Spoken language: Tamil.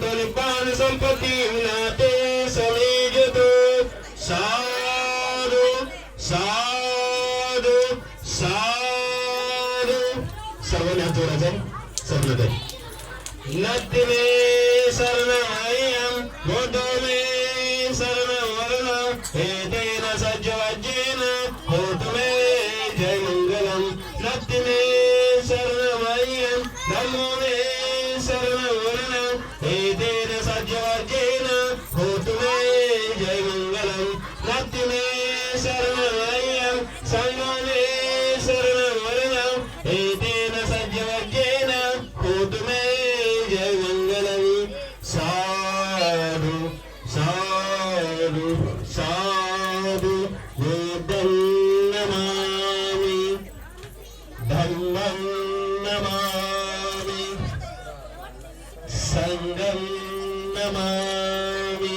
తొలిపాన సంపతి నాతే సమీజతో సారు సారు సారు సర్వనాథు రజం సర్వదం నత్తిమే శరణమయం మోదమే శరణమరణ ఏదైన సజ్జవజ్జేన హోతమే జయ మంగళం నత్తిమే శరణ ராஜராஜேன கோதுமே ஜெயமங்கலம் ரத்தினே சரணமயம் சங்கமே சரணமரணம் ஏதேன சஜ்ஜவர்ஜேன கோதுமே ஜெயமங்கலம் சாது சாது சாது. வேதம் நமாமி தர்மம் நமாமி சங்கம் namami.